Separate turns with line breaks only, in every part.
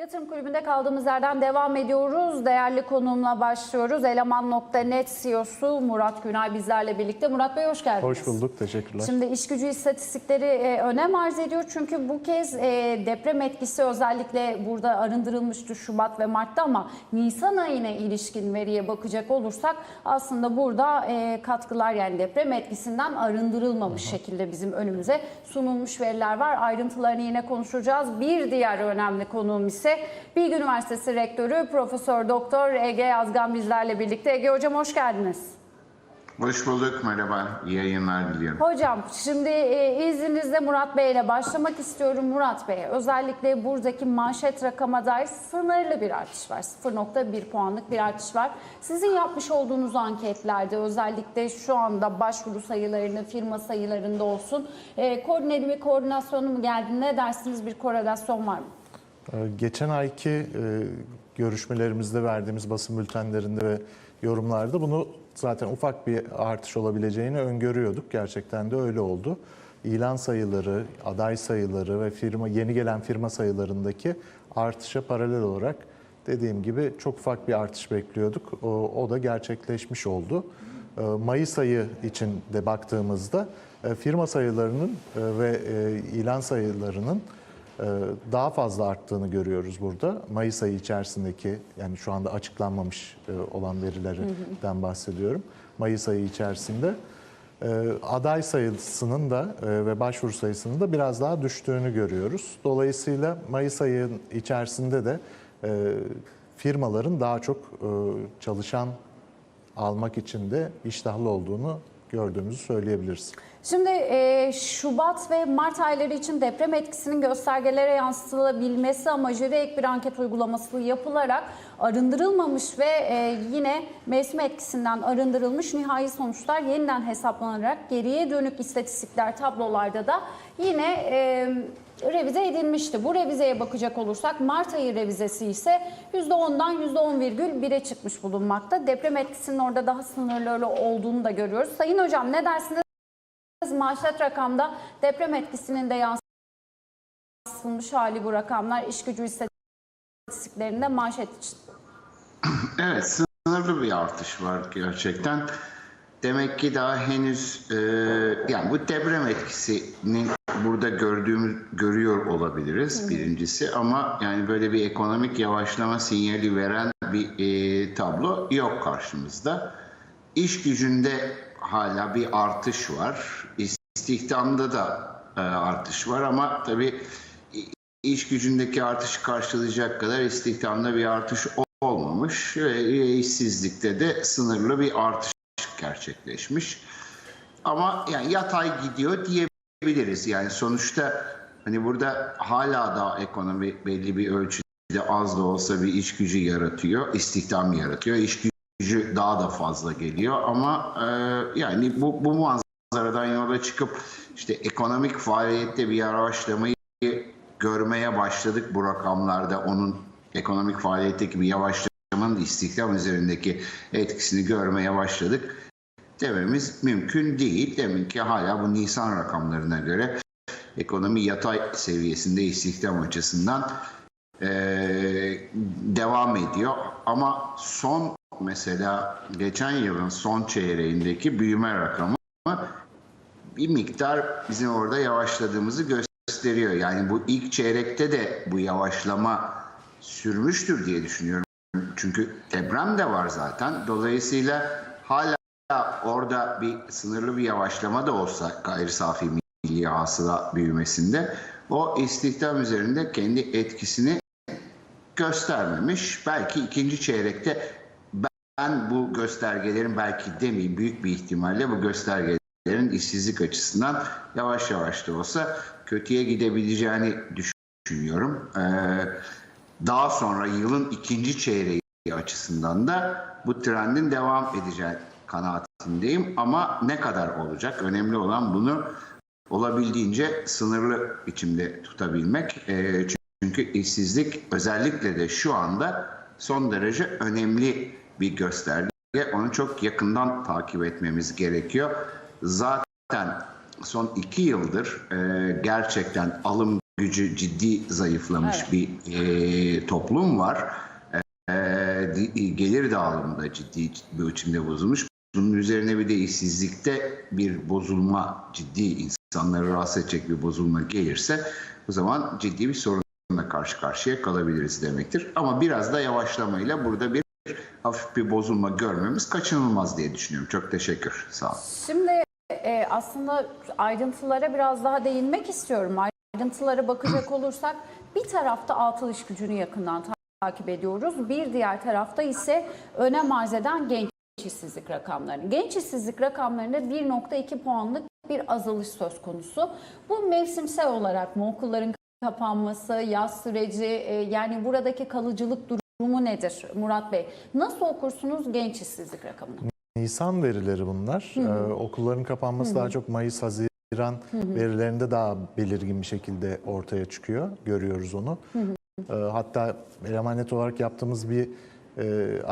Yatırım Kulübü'nde kaldığımız yerden devam ediyoruz. Değerli konuğumla başlıyoruz. Eleman.net CEO'su Murat Günay bizlerle birlikte. Murat Bey hoş geldiniz.
Hoş bulduk, teşekkürler.
Şimdi iş gücü istatistikleri e, önem arz ediyor. Çünkü bu kez e, deprem etkisi özellikle burada arındırılmıştı Şubat ve Mart'ta ama Nisan ayına ilişkin veriye bakacak olursak aslında burada e, katkılar yani deprem etkisinden arındırılmamış şekilde bizim önümüze sunulmuş veriler var. Ayrıntılarını yine konuşacağız. Bir diğer önemli konuğum ise Bilgi Üniversitesi Rektörü Profesör Doktor Ege Yazgan bizlerle birlikte. Ege Hocam hoş geldiniz.
Hoş bulduk, merhaba. İyi yayınlar diliyorum.
Hocam şimdi e, izninizle Murat Bey ile başlamak istiyorum. Murat Bey özellikle buradaki manşet rakama dair sınırlı bir artış var. 0.1 puanlık bir artış var. Sizin yapmış olduğunuz anketlerde özellikle şu anda başvuru sayılarını, firma sayılarında olsun e, koordineli mi koordinasyonu mu geldi ne dersiniz bir korelasyon var mı?
Ee, Geçen ayki e, görüşmelerimizde verdiğimiz basın bültenlerinde ve yorumlarda bunu zaten ufak bir artış olabileceğini öngörüyorduk. Gerçekten de öyle oldu. İlan sayıları, aday sayıları ve firma yeni gelen firma sayılarındaki artışa paralel olarak dediğim gibi çok ufak bir artış bekliyorduk. O, o da gerçekleşmiş oldu. Ee, Mayıs ayı için de baktığımızda e, firma sayılarının e, ve ilan sayılarının daha fazla arttığını görüyoruz burada. Mayıs ayı içerisindeki yani şu anda açıklanmamış e, olan verilerden bahsediyorum. Mayıs ayı içerisinde e, aday sayısının da e, ve başvuru sayısının da biraz daha düştüğünü görüyoruz. Dolayısıyla Mayıs ayının içerisinde de firmaların daha çok çalışan almak için de iştahlı olduğunu gördüğümüzü söyleyebiliriz.
Şimdi e, Şubat ve Mart ayları için deprem etkisinin göstergelere yansıtılabilmesi amacıyla ek bir anket uygulaması yapılarak arındırılmamış ve e, yine mevsim etkisinden arındırılmış nihai sonuçlar yeniden hesaplanarak geriye dönük istatistikler tablolarda da yine e, revize edilmişti. Bu revizeye bakacak olursak Mart ayı revizesi ise %10'dan %10,1'e çıkmış bulunmakta. Deprem etkisinin orada daha sınırlı olduğunu da görüyoruz. Sayın Hocam ne dersiniz? Manşet rakamda deprem etkisinin de yansıtılmış hali bu rakamlar iş gücü istatistiklerinde manşet için.
Evet, sınırlı bir artış var gerçekten. Demek ki daha henüz, e, yani bu deprem etkisini burada gördüğümüz, görüyor olabiliriz birincisi. Ama yani böyle bir ekonomik yavaşlama sinyali veren bir e, tablo yok karşımızda. İş gücünde hala bir artış var. İstihdamda da e, artış var ama tabii iş gücündeki artışı karşılayacak kadar istihdamda bir artış olmamış ve işsizlikte de sınırlı bir artış gerçekleşmiş. Ama yani yatay gidiyor diyebiliriz. Yani sonuçta hani burada hala da ekonomi belli bir ölçüde az da olsa bir iş gücü yaratıyor, istihdam yaratıyor. İş gücü daha da fazla geliyor ama e, yani bu, bu manzaradan yola çıkıp işte ekonomik faaliyette bir yavaşlamayı görmeye başladık bu rakamlarda. Onun ekonomik faaliyetteki bir yavaşlamanın istihdam üzerindeki etkisini görmeye başladık dememiz mümkün değil. Demek ki hala bu Nisan rakamlarına göre ekonomi yatay seviyesinde istihdam açısından eee, devam ediyor. Ama son mesela geçen yılın son çeyreğindeki büyüme rakamı bir miktar bizim orada yavaşladığımızı gösteriyor. Yani bu ilk çeyrekte de bu yavaşlama sürmüştür diye düşünüyorum. Çünkü deprem de var zaten. Dolayısıyla hala orada bir sınırlı bir yavaşlama da olsa gayri safi milli hasıla büyümesinde o istihdam üzerinde kendi etkisini göstermemiş. Belki ikinci çeyrekte ben bu göstergelerin belki demeyeyim büyük bir ihtimalle bu göstergelerin işsizlik açısından yavaş yavaş da olsa kötüye gidebileceğini düşünüyorum. Ee, daha sonra yılın ikinci çeyreği açısından da bu trendin devam edeceği kanaatindeyim. Ama ne kadar olacak? Önemli olan bunu olabildiğince sınırlı biçimde tutabilmek. Ee, çünkü işsizlik özellikle de şu anda son derece önemli bir gösterge. Onu çok yakından takip etmemiz gerekiyor. Zaten son iki yıldır e, gerçekten alım gücü ciddi zayıflamış
Evet.
bir e, toplum var. E, di- gelir dağılımı da ciddi bir biçimde bozulmuş. Bunun üzerine bir de işsizlikte bir bozulma, ciddi insanları rahatsız edecek bir bozulma gelirse o zaman ciddi bir sorunla karşı karşıya kalabiliriz demektir. Ama biraz da yavaşlamayla burada bir hafif bir bozulma görmemiz kaçınılmaz diye düşünüyorum. Çok teşekkür. Sağ olun.
Şimdi e, aslında ayrıntılara biraz daha değinmek istiyorum. Ayrıntılara bakacak olursak bir tarafta altı iş gücünü yakından takip ediyoruz. Bir diğer tarafta ise önem arz eden genç işsizlik rakamlarını. Genç işsizlik rakamlarında 1.2 puanlık bir azalış söz konusu. Bu mevsimsel olarak mı okulların kapanması, yaz süreci e, yani buradaki kalıcılık durumu nedir Murat Bey? Nasıl okursunuz genç işsizlik rakamını?
Nisan verileri bunlar. Ee, okulların kapanması daha çok Mayıs, Haziran verilerinde daha belirgin bir şekilde ortaya çıkıyor. Görüyoruz onu. Ee, hatta emanet olarak yaptığımız bir e,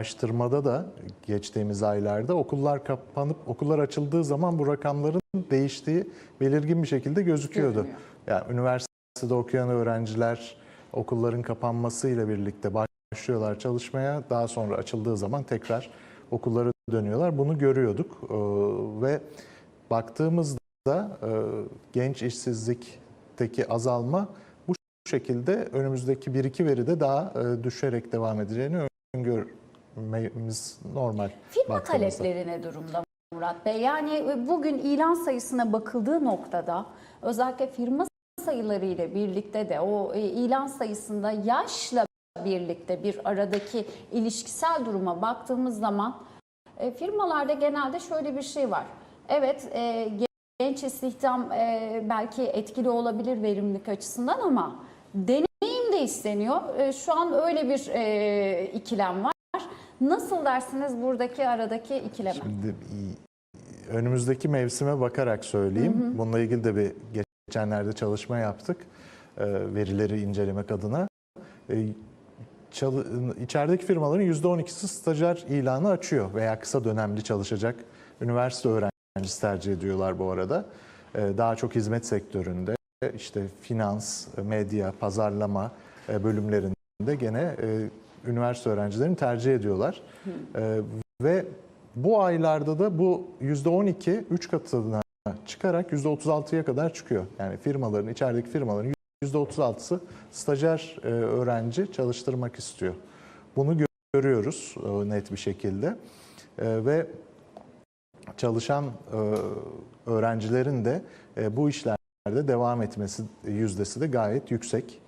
araştırmada da geçtiğimiz aylarda okullar kapanıp okullar açıldığı zaman bu rakamların değiştiği belirgin bir şekilde gözüküyordu.
Görünüyor.
Yani üniversitede okuyan öğrenciler okulların kapanmasıyla birlikte başlıyorlar çalışmaya. Daha sonra açıldığı zaman tekrar okullara dönüyorlar. Bunu görüyorduk Ee, ve baktığımızda e, genç işsizlikteki azalma bu şekilde önümüzdeki bir iki veride daha e, düşerek devam edeceğini öngörmemiz normal.
Firma
baktığımızda.
talepleri ne durumda Murat Bey? Yani e, bugün ilan sayısına bakıldığı noktada özellikle firma sayıları ile birlikte de o e, ilan sayısında yaşla birlikte bir aradaki ilişkisel duruma baktığımız zaman e, firmalarda genelde şöyle bir şey var. Evet genç istihdam belki etkili olabilir verimlilik açısından ama deneyim de isteniyor. Şu an öyle bir ikilem var. Nasıl dersiniz buradaki aradaki ikileme?
Şimdi önümüzdeki mevsime bakarak söyleyeyim. Bununla ilgili de bir geçenlerde çalışma yaptık. e, Verileri incelemek adına. E, İçerideki firmaların %12'si stajyer ilanı açıyor veya kısa dönemli çalışacak üniversite öğrencisi tercih ediyorlar bu arada. E, Daha çok hizmet sektöründe işte finans, medya, pazarlama bölümlerinde gene üniversite öğrencilerini tercih ediyorlar. E, Ve bu aylarda da bu %12 3 katına çıkarak %36'ya kadar çıkıyor. Yani firmaların, içerideki firmaların %36'sı stajyer e, öğrenci çalıştırmak istiyor. Bunu gö- görüyoruz e, net bir şekilde. E, Ve çalışan öğrencilerin de bu işlerde devam etmesi yüzdesi de gayet yüksek.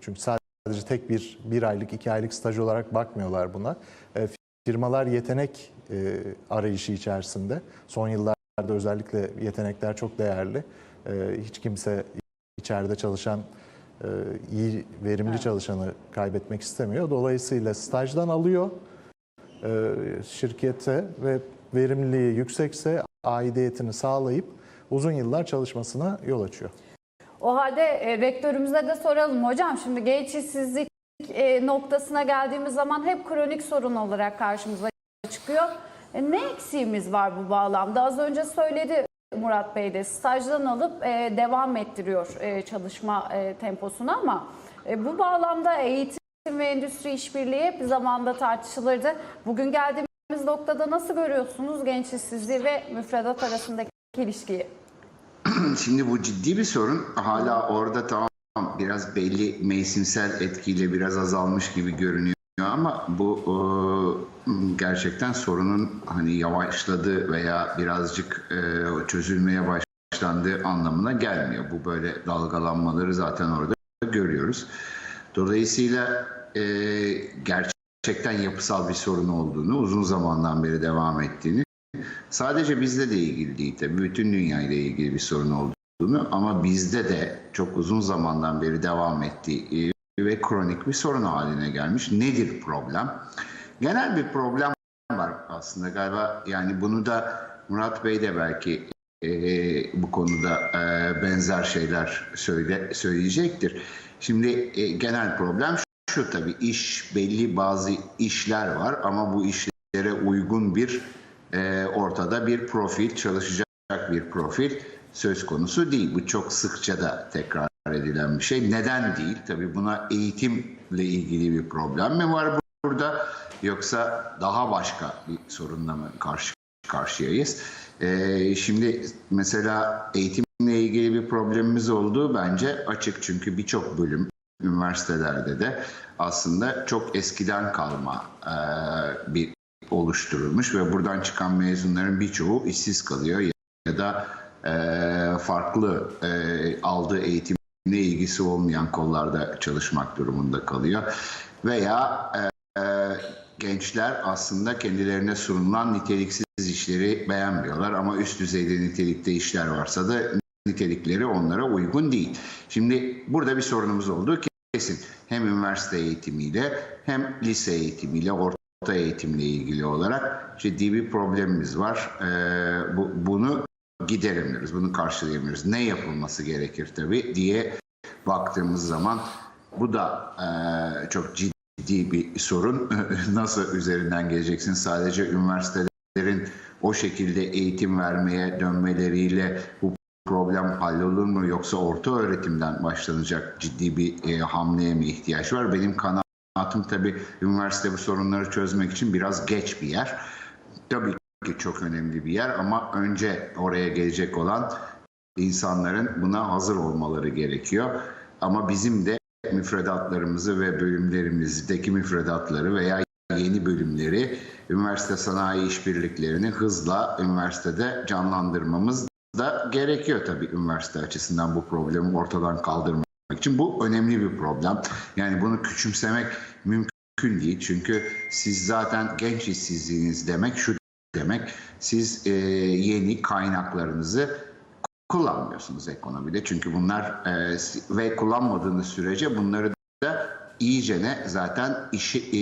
Çünkü sadece tek bir bir aylık, iki aylık staj olarak bakmıyorlar buna. E, Firmalar yetenek e, arayışı içerisinde. Son yıllarda özellikle yetenekler çok değerli. E, Hiç kimse içeride çalışan e, iyi, verimli
Evet.
çalışanı kaybetmek istemiyor. Dolayısıyla stajdan alıyor e, şirkete ve verimliliği yüksekse aidiyetini sağlayıp uzun yıllar çalışmasına yol açıyor.
O halde e, rektörümüze de soralım hocam. Şimdi genç işsizlik e, noktasına geldiğimiz zaman hep kronik sorun olarak karşımıza çıkıyor. E, ne eksiğimiz var bu bağlamda? Az önce söyledi Murat Bey de stajdan alıp e, devam ettiriyor e, çalışma e, temposunu ama e, bu bağlamda eğitim ve endüstri işbirliği hep zamanda tartışılırdı. Bugün geldiğimiz noktada nasıl görüyorsunuz genç işsizliği ve müfredat arasındaki ilişkiyi?
Şimdi bu ciddi bir sorun. Hala orada tamam biraz belli mevsimsel etkiyle biraz azalmış gibi görünüyor ama bu e, gerçekten sorunun hani yavaşladı veya birazcık e, çözülmeye başlandığı anlamına gelmiyor. Bu böyle dalgalanmaları zaten orada görüyoruz. Dolayısıyla e, gerçekten yapısal bir sorun olduğunu, uzun zamandan beri devam ettiğini Sadece bizde de ilgili değil tabii. Bütün dünyayla ilgili bir sorun olduğunu ama bizde de çok uzun zamandan beri devam ettiği e, ve kronik bir sorun haline gelmiş. Nedir problem? Genel bir problem var aslında galiba. Yani bunu da Murat Bey de belki e, bu konuda e, benzer şeyler söyle söyleyecektir. Şimdi e, genel problem şu, şu tabii iş belli bazı işler var ama bu işlere uygun bir e, ortada bir profil çalışacak bir profil söz konusu değil. Bu çok sıkça da tekrar edilen bir şey. Neden değil? Tabii buna eğitimle ilgili bir problem mi var burada? Yoksa daha başka bir sorunla mı karşı karşıyayız? Ee, şimdi mesela eğitimle ilgili bir problemimiz olduğu bence açık. Çünkü birçok bölüm üniversitelerde de aslında çok eskiden kalma e, bir oluşturulmuş ve buradan çıkan mezunların birçoğu işsiz kalıyor ya da e, farklı e, aldığı eğitimle ilgisi olmayan kollarda çalışmak durumunda kalıyor veya e, e, gençler aslında kendilerine sunulan niteliksiz işleri beğenmiyorlar ama üst düzeyde nitelikte işler varsa da nitelikleri onlara uygun değil. Şimdi burada bir sorunumuz olduğu kesin. Hem üniversite eğitimiyle hem lise eğitimiyle, orta eğitimle ilgili olarak ciddi bir problemimiz var. Ee, bu, bunu gideremiyoruz, bunu karşılayamıyoruz. Ne yapılması gerekir tabii diye baktığımız zaman bu da e, çok ciddi bir sorun. Nasıl üzerinden geleceksin? Sadece üniversitelerin o şekilde eğitim vermeye dönmeleriyle bu problem hallolur mu yoksa orta öğretimden başlanacak ciddi bir e, hamleye mi ihtiyaç var? Benim kanaatim tabii üniversite bu sorunları çözmek için biraz geç bir yer. Tabii ki çok önemli bir yer ama önce oraya gelecek olan insanların buna hazır olmaları gerekiyor. Ama bizim de müfredatlarımızı ve bölümlerimizdeki müfredatları veya yeni bölümleri üniversite sanayi işbirliklerini hızla üniversitede canlandırmamız da gerekiyor tabii üniversite açısından bu problemi ortadan kaldırmak için. Bu önemli bir problem. Yani bunu küçümsemek mümkün değil. Çünkü siz zaten genç işsizliğiniz demek şu demek. Siz e, yeni kaynaklarınızı kullanmıyorsunuz ekonomide. Çünkü bunlar e, ve kullanmadığınız sürece bunları da iyicene zaten işi, e,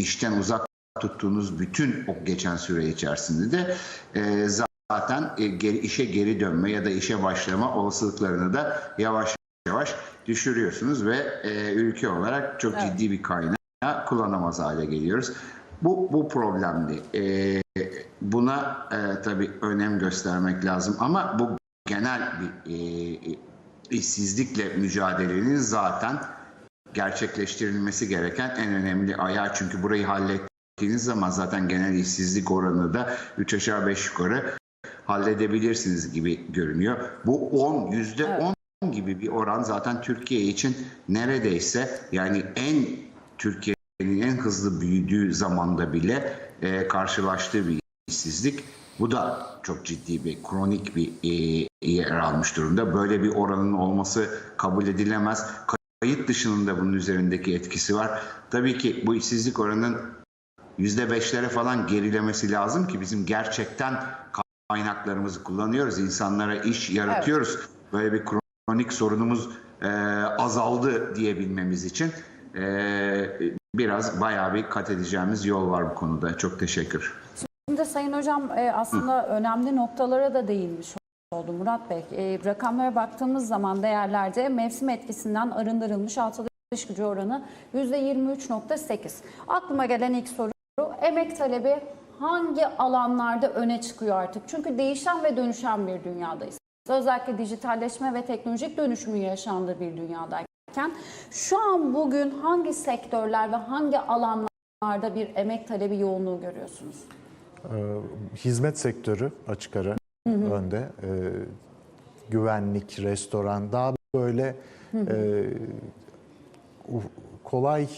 işten uzak tuttuğunuz bütün o geçen süre içerisinde de e, zaten e, geri, işe geri dönme ya da işe başlama olasılıklarını da yavaş yavaş düşürüyorsunuz ve e, ülke olarak çok
Evet.
ciddi bir kaynağı kullanamaz hale geliyoruz. Bu, bu problemli. E, buna e, tabii önem göstermek lazım ama bu genel bir e, işsizlikle mücadelenin zaten gerçekleştirilmesi gereken en önemli ayağı. Çünkü burayı hallettiğiniz zaman zaten genel işsizlik oranı da 3 aşağı 5 yukarı halledebilirsiniz gibi görünüyor. Bu 10, yüzde 10 gibi bir oran zaten Türkiye için neredeyse yani en Türkiye'nin en hızlı büyüdüğü zamanda bile e, karşılaştığı bir işsizlik. Bu da çok ciddi bir kronik bir e, yer almış durumda. Böyle bir oranın olması kabul edilemez. Kayıt dışının da bunun üzerindeki etkisi var. Tabii ki bu işsizlik oranının %5'lere falan gerilemesi lazım ki bizim gerçekten kaynaklarımızı kullanıyoruz. insanlara iş yaratıyoruz. Böyle bir kronik sorunumuz e, azaldı diyebilmemiz için e, biraz bayağı bir kat edeceğimiz yol var bu konuda. Çok teşekkür.
Şimdi Sayın Hocam e, aslında önemli noktalara da değinmiş oldu Murat Bey. E, rakamlara baktığımız zaman değerlerde mevsim etkisinden arındırılmış altılı iş gücü oranı %23.8. Aklıma gelen ilk soru emek talebi hangi alanlarda öne çıkıyor artık? Çünkü değişen ve dönüşen bir dünyadayız. Özellikle dijitalleşme ve teknolojik dönüşümün yaşandığı bir dünyadayken şu an bugün hangi sektörler ve hangi alanlarda bir emek talebi yoğunluğu görüyorsunuz?
Ee, hizmet sektörü açık ara önde. Ee, güvenlik, restoran daha böyle e, u- kolay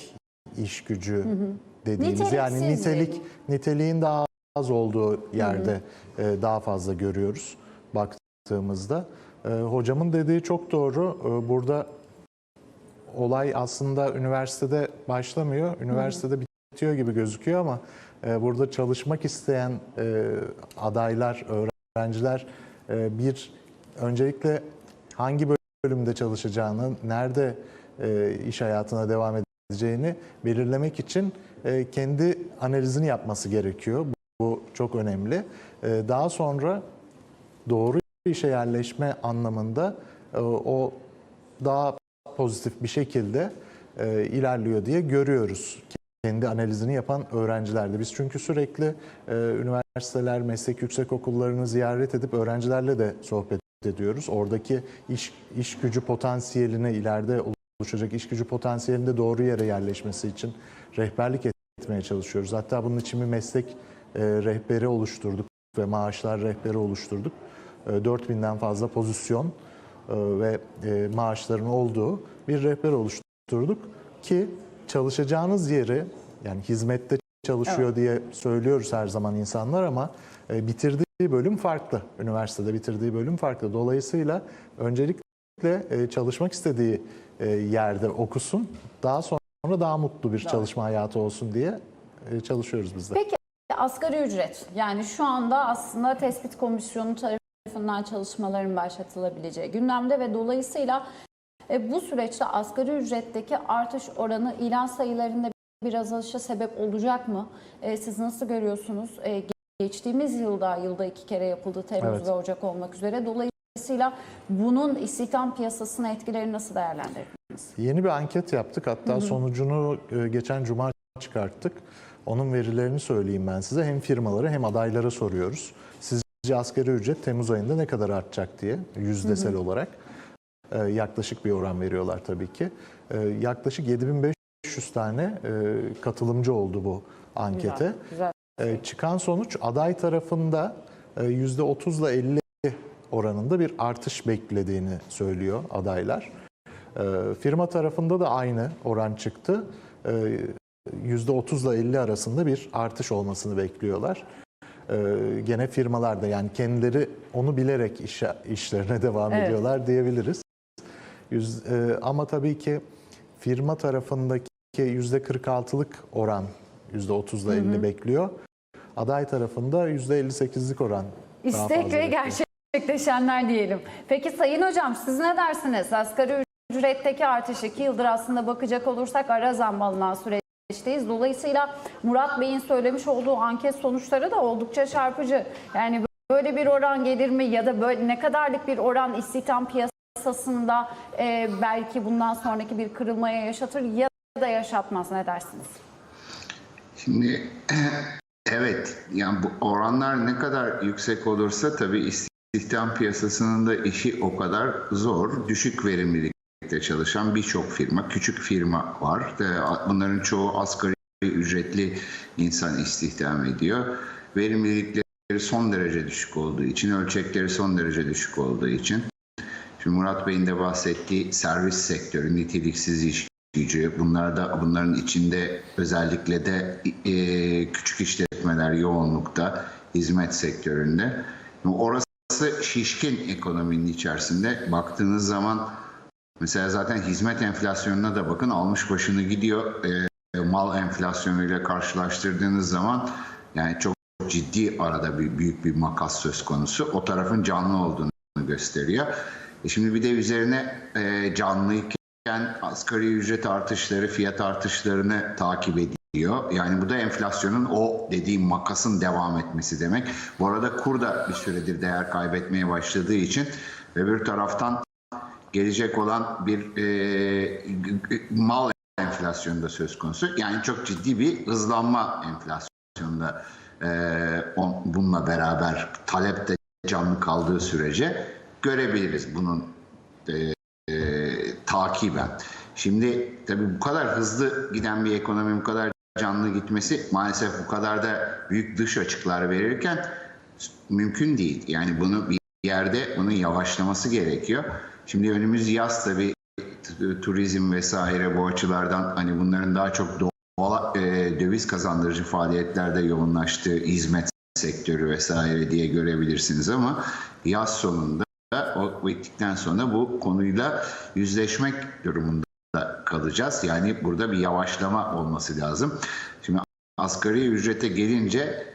iş gücü dediğimiz yani nitelik
diyelim.
niteliğin daha az olduğu yerde e, daha fazla görüyoruz baktığımızda. E, hocamın dediği çok doğru. E, burada olay aslında üniversitede başlamıyor. Üniversitede bitiyor gibi gözüküyor ama e, burada çalışmak isteyen adaylar, öğrenciler bir öncelikle hangi bölümde çalışacağını, nerede iş hayatına devam edeceğini belirlemek için kendi analizini yapması gerekiyor. Bu çok önemli. Daha sonra doğru işe yerleşme anlamında e, o daha pozitif bir şekilde e, ilerliyor diye görüyoruz. Kendi analizini yapan öğrencilerde. Biz çünkü sürekli e, üniversiteler, meslek yüksekokullarını ziyaret edip öğrencilerle de sohbet ediyoruz. Oradaki iş, iş gücü potansiyeline ileride oluşacak iş gücü potansiyelinde doğru yere yerleşmesi için rehberlik etmeye çalışıyoruz. Hatta bunun için bir meslek rehberi oluşturduk ve maaşlar rehberi oluşturduk. E, 4000'den fazla pozisyon e, ve e, maaşların olduğu bir rehber oluşturduk ki çalışacağınız yeri yani hizmette çalışıyor diye söylüyoruz her zaman insanlar ama e, bitirdiği bölüm farklı. Üniversitede bitirdiği bölüm farklı. Dolayısıyla öncelikle e, çalışmak istediği e, yerde okusun. Daha sonra daha mutlu bir çalışma hayatı olsun diye e, çalışıyoruz biz de.
Peki asgari ücret yani şu anda aslında tespit komisyonu tarafından çalışmaların başlatılabileceği gündemde ve dolayısıyla e, bu süreçte asgari ücretteki artış oranı ilan sayılarında bir azalışa sebep olacak mı? E, siz nasıl görüyorsunuz? E, geçtiğimiz yılda yılda iki kere yapıldı Temmuz
Evet.
ve Ocak olmak üzere. Dolayısıyla bunun istihdam piyasasına etkileri nasıl değerlendirirsiniz?
Yeni bir anket yaptık. Hatta sonucunu e, geçen cuma çıkarttık. Onun verilerini söyleyeyim ben size. Hem firmalara hem adaylara soruyoruz. Asgari ücret Temmuz ayında ne kadar artacak diye yüzdesel olarak. E, yaklaşık bir oran veriyorlar tabii ki. E, yaklaşık 7500 tane e, katılımcı oldu bu ankete.
Güzel, güzel.
E, çıkan sonuç aday tarafında e, %30 ile 50 oranında bir artış beklediğini söylüyor adaylar. E, Firma tarafında da aynı oran çıktı. E, %30 ile 50 arasında bir artış olmasını bekliyorlar. E, Gene firmalarda yani kendileri onu bilerek işe, işlerine devam
Evet.
ediyorlar diyebiliriz. Yüz, e, ama tabii ki firma tarafındaki %46'lık oran %30 ile 50 bekliyor. Aday tarafında %58'lik oran
İstek ve gerçekleşenler diyelim. Peki Sayın Hocam siz ne dersiniz? Asgari ücretteki artış iki yıldır aslında bakacak olursak ara zam alınan süreçteyiz. Dolayısıyla Murat Bey'in söylemiş olduğu anket sonuçları da oldukça çarpıcı. Yani böyle bir oran gelir mi ya da böyle ne kadarlık bir oran istihdam piyasasında e, belki bundan sonraki bir kırılmaya yaşatır ya da yaşatmaz ne dersiniz?
Şimdi evet yani bu oranlar ne kadar yüksek olursa tabii istihdam piyasasının da işi o kadar zor. Düşük verimlilikte çalışan birçok firma, küçük firma var. Bunların çoğu asgari ücretli insan istihdam ediyor. Verimlilikleri son derece düşük olduğu için, ölçekleri son derece düşük olduğu için Şimdi Murat Bey'in de bahsettiği servis sektörü, niteliksiz iş gücü, bunlar da bunların içinde özellikle de e, küçük işletmeler yoğunlukta, hizmet sektöründe. Orası şişkin ekonominin içerisinde baktığınız zaman mesela zaten hizmet enflasyonuna da bakın almış başını gidiyor. E, mal enflasyonuyla karşılaştırdığınız zaman yani çok ciddi arada bir büyük bir makas söz konusu. O tarafın canlı olduğunu gösteriyor. E şimdi bir de üzerine e, canlıyken asgari ücret artışları, fiyat artışlarını takip ediyor. Yani bu da enflasyonun o dediğim makasın devam etmesi demek. Bu arada kur da bir süredir değer kaybetmeye başladığı için bir taraftan gelecek olan bir e, mal enflasyonu da söz konusu. Yani çok ciddi bir hızlanma enflasyonunda e, on- bununla beraber talep de canlı kaldığı sürece görebiliriz bunun e, e, takiben. Şimdi tabii bu kadar hızlı giden bir ekonomi, bu kadar canlı gitmesi maalesef bu kadar da büyük dış açıklar verirken mümkün değil. Yani bunu bir yerde bunun yavaşlaması gerekiyor. Şimdi önümüz yaz tabii turizm vesaire bu açılardan hani bunların daha çok doğal e, döviz kazandırıcı faaliyetlerde yoğunlaştığı hizmet sektörü vesaire diye görebilirsiniz ama yaz sonunda o bittikten sonra bu konuyla yüzleşmek durumunda kalacağız. Yani burada bir yavaşlama olması lazım. Şimdi asgari ücrete gelince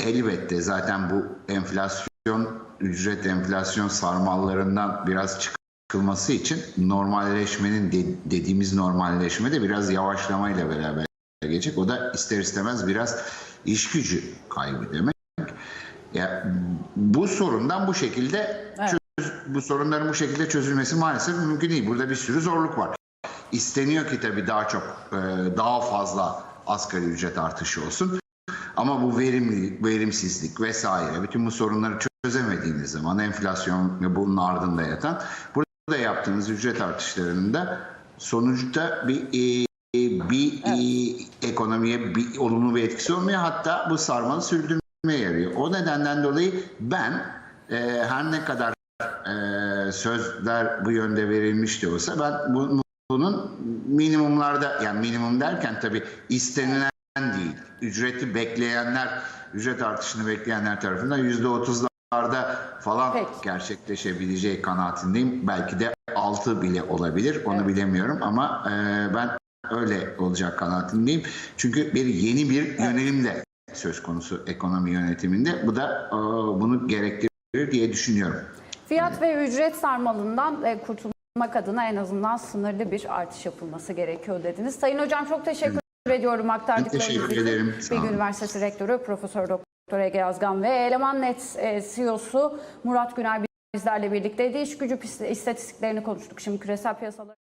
elbette zaten bu enflasyon, ücret enflasyon sarmallarından biraz çıkılması için normalleşmenin de- dediğimiz normalleşme de biraz yavaşlamayla beraber gelecek. O da ister istemez biraz iş gücü kaybı demek. Ya bu sorundan bu şekilde çöz- bu sorunların bu şekilde çözülmesi maalesef mümkün değil. Burada bir sürü zorluk var. İsteniyor ki tabii daha çok e, daha fazla asgari ücret artışı olsun. Ama bu verimlilik, verimsizlik vesaire bütün bu sorunları çözemediğiniz zaman enflasyon ve bunun ardında yatan burada yaptığınız ücret artışlarında sonuçta bir e, bir e, ekonomiye bir olumlu bir etkisi olmuyor. Hatta bu sarmalı sürdürmeye yarıyor. O nedenden dolayı ben e, her ne kadar e, sözler bu yönde verilmiş de olsa ben bu, bunun minimumlarda yani minimum derken tabii istenilen değil. Ücreti bekleyenler, ücret artışını bekleyenler tarafından yüzde otuzlarda falan
Peki.
gerçekleşebileceği kanaatindeyim. Belki de altı bile olabilir. Onu bilemiyorum ama e, ben öyle olacak kanaatindeyim. Çünkü bir yeni bir yönelim de söz konusu ekonomi yönetiminde. Bu da e, bunu gerektirir diye düşünüyorum.
Fiyat ve ücret sarmalından e, kurtulmak adına en azından sınırlı bir artış yapılması gerekiyor dediniz. Sayın Hocam çok teşekkür ediyorum aktardıklarınız
teşekkür
için.
ederim. Sağ
Bilgi. Üniversitesi Rektörü Profesör Doktor Ege Yazgan ve Elemannet e, CEO'su Murat Günay bizlerle birlikteydi. İş gücü istatistiklerini konuştuk. Şimdi küresel piyasalar